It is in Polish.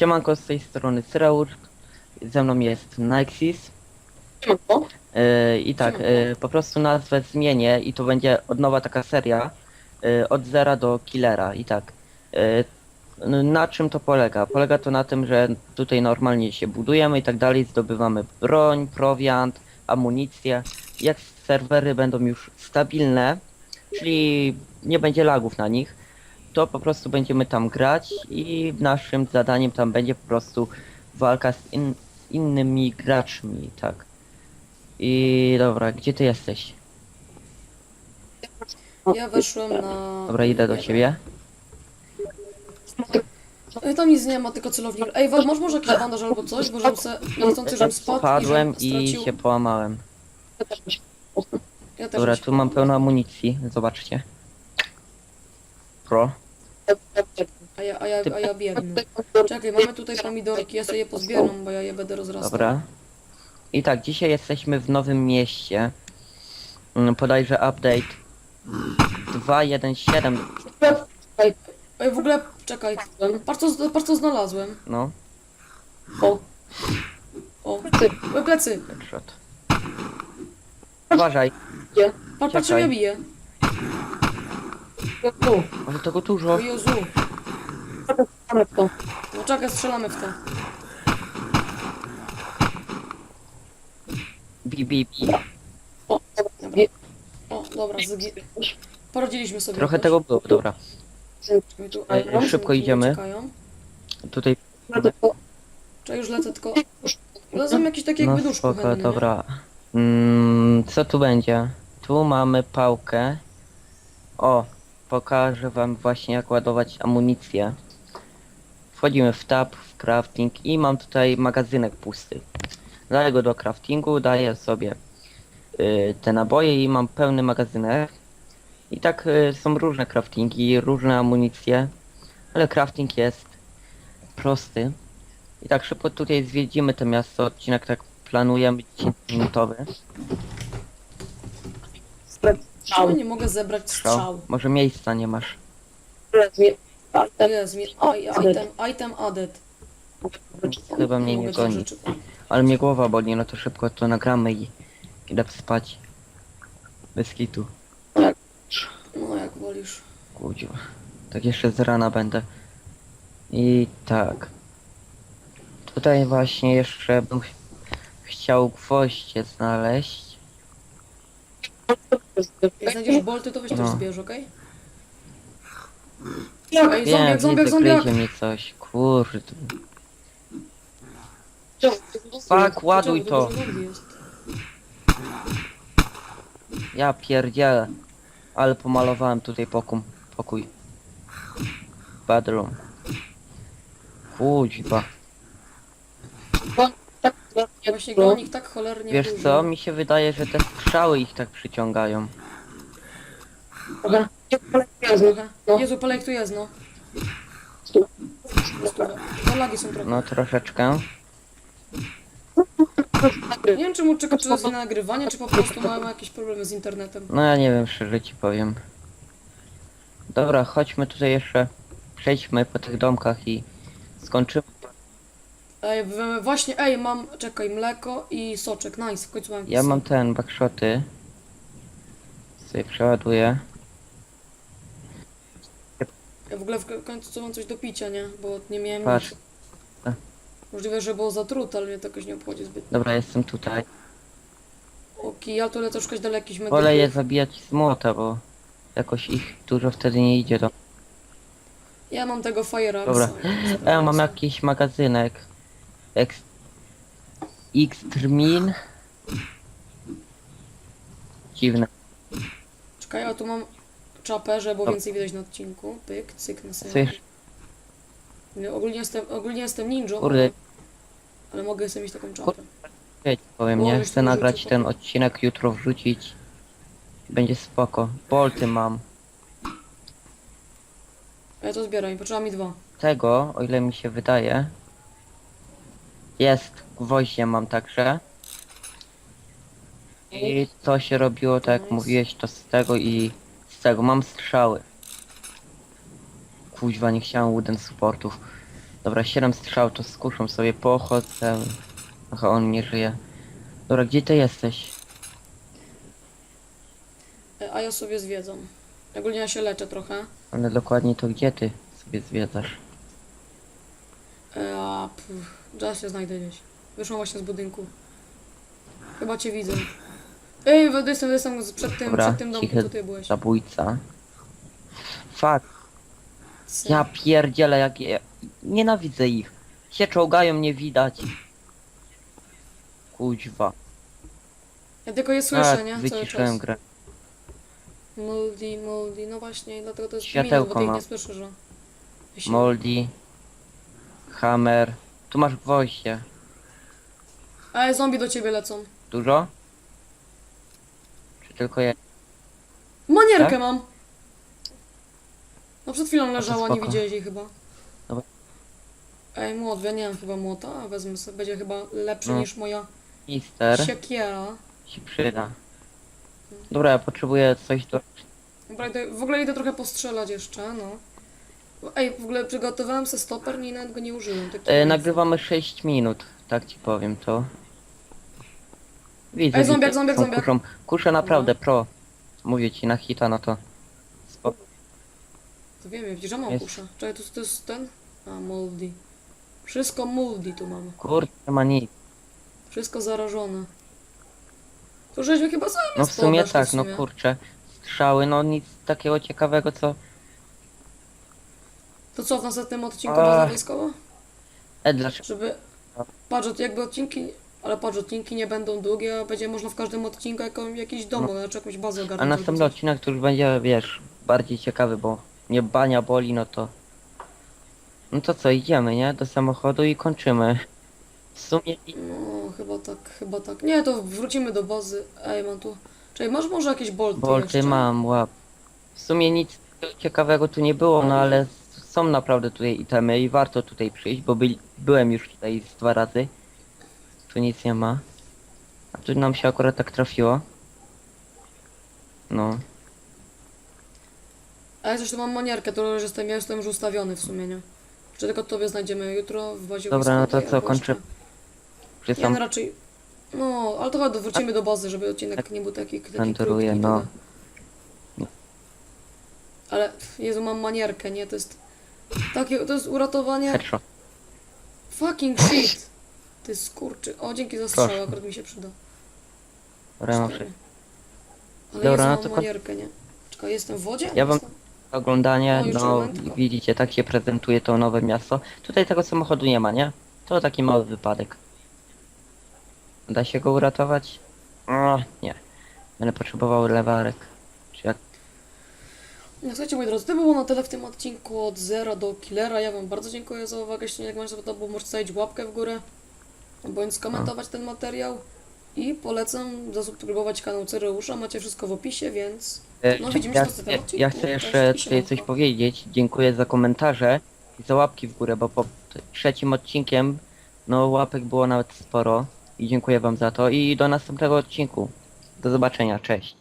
Siemanko z tej strony Cyreur, ze mną jest Nexis Siemanko. yy, i tak, yy, po prostu nazwę zmienię i to będzie od nowa taka seria yy, od zera do killera i tak. Yy, na czym to polega? Polega to na tym, że tutaj normalnie się budujemy i tak dalej, zdobywamy broń, prowiant, amunicję. Jak serwery będą już stabilne, czyli nie będzie lagów na nich, to po prostu będziemy tam grać i naszym zadaniem tam będzie po prostu walka z, in, z innymi graczmi, tak. I dobra, gdzie ty jesteś? Ja weszłem na... Dobra, idę do ciebie. Ej, tam nic nie ma, tylko celownik. Ej, Wal, masz może jakiś bandaż albo coś? Bo żebym se... Niechcący, żebym spadł Spadłem i, żebym i stracił... się połamałem. Ja też Dobra, tu mam pełno amunicji, zobaczcie. Pro. A ja, a ja, a ja biegnę. Czekaj, mamy tutaj pomidorki, ja sobie je pozbieram, bo ja je będę rozrastał. Dobra. I tak, dzisiaj jesteśmy w nowym mieście. Mm, Podajże update 2.1.7. Ej, w ogóle, czekaj. Patrz co, patrz co znalazłem. No, O, O, Ej, plecy. headshot. Uważaj, Patrz, patrz, Czekaj. ja biję. Ale tego dużo. O Jezu. Mamy to. No czekaj, strzelamy w to. Bi, bi, bi. O, Dobra. O, dobra, zgi... Poradziliśmy sobie. Trochę tego było, dobra. Czekaj, tu- Ej, Ej, szybko idziemy. uciekają. Tutaj, Czekaj, już lecę tylko... Lecą jakieś takie no jakby spoko, kuchenny, nie? dobra. Mm, co tu będzie? Tu mamy pałkę. O, pokażę wam właśnie jak ładować amunicję. Wchodzimy w tab, w crafting i mam tutaj magazynek pusty. Daję go do craftingu, daję sobie y, te naboje i mam pełny magazynek. I tak y, są różne craftingi, różne amunicje, ale crafting jest prosty. I tak szybko tutaj zwiedzimy to miasto, odcinek tak planujemy 10-minutowy. Czemu nie mogę zebrać Strzał. strzał? Może miejsca nie masz. Jest, mi... Oj, item, item added. Chyba mnie nie mogę tych goni. rzeczy- Ale mnie głowa boli, no to szybko to nagramy i idę spać. Bez kitu. No, jak wolisz. Kudziu. Tak jeszcze z rana będę. I tak. Tutaj właśnie jeszcze bym ch- chciał gwoździe znaleźć. Jak znajdziesz bolty, to weź też No. zbierz, okej? Jak? Ej, Wiem, zombiak, zombiak! gryzie mi coś. Kurde. Fuck, ładuj Czemu to. dużo zombie jest? Ja pierdzielę. Ale pomalowałem tutaj pokum, pokój. Bedroom. Kuźba. Właśnie gronik tak cholernie Wiesz dużo. co, mi się wydaje, że te strzały ich tak przyciągają. No. Jezu, tu jest, no. Stówę. No lagi są trochę. No troszeczkę. Nie wiem, czy mu czeka czy to jest na nagrywanie, czy po prostu ma jakieś problemy z internetem. No ja nie wiem, szczerze ci powiem. Dobra, chodźmy tutaj jeszcze. Przejdźmy po tych domkach i skończymy. Ej, w, właśnie, ej, mam, czekaj, mleko i soczek, nice, w końcu mam Ja mam ten backshoty. Sobie przeładuję. Ja w ogóle w końcu co mam coś do picia, nie? Bo nie miałem Patrz. nic. Możliwe, że było zatrute, ale mnie to jakoś nie obchodzi zbyt. Dobra, jestem tutaj. Okej, ja tu lecę szukać dalej jakichś Wolę je medyków. zabijać z młota, bo jakoś ich dużo wtedy nie idzie do... Ja mam tego Fire Dobra. Ja mam jakiś magazynek. Ex... Xtrmin. Dziwne. Czekaj, a tu mam czapę, żeby było więcej widać na odcinku. Pyk, cyk na sobie. Słysz? Nie, Ogólnie jestem, ogólnie jestem ninją, Kurde, ale mogę sobie mieć taką czapę. wiecie, powiem, nie chcę nagrać ten odcinek, jutro wrzucić. Będzie spoko. Bolty mam. A ja to zbieram i potrzeba mi dwa. Tego, o ile mi się wydaje, jest gwoździe mam także. I to się robiło, tak jak mówiłeś, to z tego i z tego. Mam strzały. Kuźwa, nie chciałem wooden supportów. Dobra, 7 strzał, to skuszą sobie pochodzę. Aha, on nie żyje. Dobra, gdzie ty jesteś? E, A ja sobie zwiedzam. Ogólnie ja się leczę trochę. Ale dokładnie to gdzie ty sobie zwiedzasz? A pff, zaraz się znajdę gdzieś. Wyszłam właśnie z budynku. Chyba cię widzę. Ej, wy- jestem, jestem przed tym, Dobra, przed tym domkiem, cichy ty byłeś. zabójca. Fuck, ja pierdzielę jak je... Nienawidzę ich. Się czołgają, nie widać. Kuźwa. Ja tylko je słyszę, A, nie? Cały wyciszyłem czas. grę. Moldy, moldy, no właśnie, dlatego to jest minus, bo ty ich ma. nie słyszysz, że... Moldy. Hammer. Tu masz gwoździe. Ej, zombie do ciebie lecą. Dużo? Czy tylko je? Manierkę Tak? mam! No przed chwilą leżała, nie spoko. widziałeś jej chyba. Dobra. Ej, młot, ja nie mam chyba młota, a wezmę sobie, będzie chyba lepszy No. niż moja Mister siekiera. się przyda. Dobra, ja potrzebuję coś do... Dobra, idę, w ogóle idę trochę postrzelać jeszcze, no. Ej, w ogóle przygotowałem sobie stoper, nie nawet go nie użyłem. Taki E, nagrywamy 6 minut, tak ci powiem to. Widzę, Ej, zombiak, widzę, zombiak, zombiak. Kuszą, kuszę naprawdę pro. Mówię ci na hita, no to... Spoko. To wiem, ja widzisz, że mam Jest. kusza. Czekaj, to, to jest ten? A, moldy. Wszystko moldy tu mamy. Kurde, nie ma nic. Wszystko zarażone. To żeśmy chyba zamiast No w sumie tak, w no sumie. kurczę. Strzały, no nic takiego ciekawego co... To co, w następnym odcinku Ach. baza wojskowa? E, dlaczego? Żeby... Patrz, jakby odcinki... Ale patrz, odcinki nie będą długie, a będzie można w każdym odcinku jako, jakiś dom, no. czy jakąś bazę A ogarnąć. następny albo coś. odcinek to już będzie, wiesz, bardziej ciekawy, bo mnie bania boli, no to... No to co, idziemy, nie? Do samochodu i kończymy. W sumie... No, chyba tak, chyba tak. Nie, to wrócimy do bazy. Ej, mam tu... Czekaj, masz może jakieś bolty Bolty jeszcze? mam, łap. W sumie nic ciekawego tu nie było, no ale są naprawdę tutaj itemy i warto tutaj przyjść, bo byli, byłem już tutaj z dwa razy. Tu nic nie ma. A tu nam się akurat tak trafiło. No. A ja zresztą mam manierkę, to już jestem, ja jestem już ustawiony w sumie, nie? Czy tylko tobie znajdziemy jutro w bazie Dobra, no to wojskowej, co, albo kończę- jeszcze- Ja no raczej... No, ale to chodź, wrócimy do bazy, żeby odcinek nie był taki, taki krótki. no. tyle. Ale, Jezu, mam manierkę, nie? To jest... Takie, to jest uratowanie... headshot. Fucking shit! Ty skurczy. O, dzięki za strzał, Proszę. akurat mi się przyda. Mam Cztery. Ale Dobra, no mam to kon- manierkę, nie? Czekaj, jestem w wodzie? Ja wam- Jestem. oglądanie, no widzicie, tak się prezentuje to nowe miasto. Tutaj tego samochodu nie ma, nie? To taki mały wypadek. Da się go uratować? O, nie. Będę potrzebował lewarek. No, słuchajcie, moi drodzy, to było na tyle w tym odcinku od zera do killera. Ja wam bardzo dziękuję za uwagę. Jeśli jak wam się podobało, możecie stawić łapkę w górę, bądź skomentować ten materiał. I polecam zasubskrybować kanał Cyreusza. Macie wszystko w opisie, więc... E, No, widzimy się ja, w następnym ja, odcinku. ja chcę Cześć jeszcze tutaj coś powiedzieć. Dziękuję za komentarze i za łapki w górę, bo po t- trzecim odcinkiem no łapek było nawet sporo. I dziękuję wam za to i do następnego odcinku. Do zobaczenia, cześć.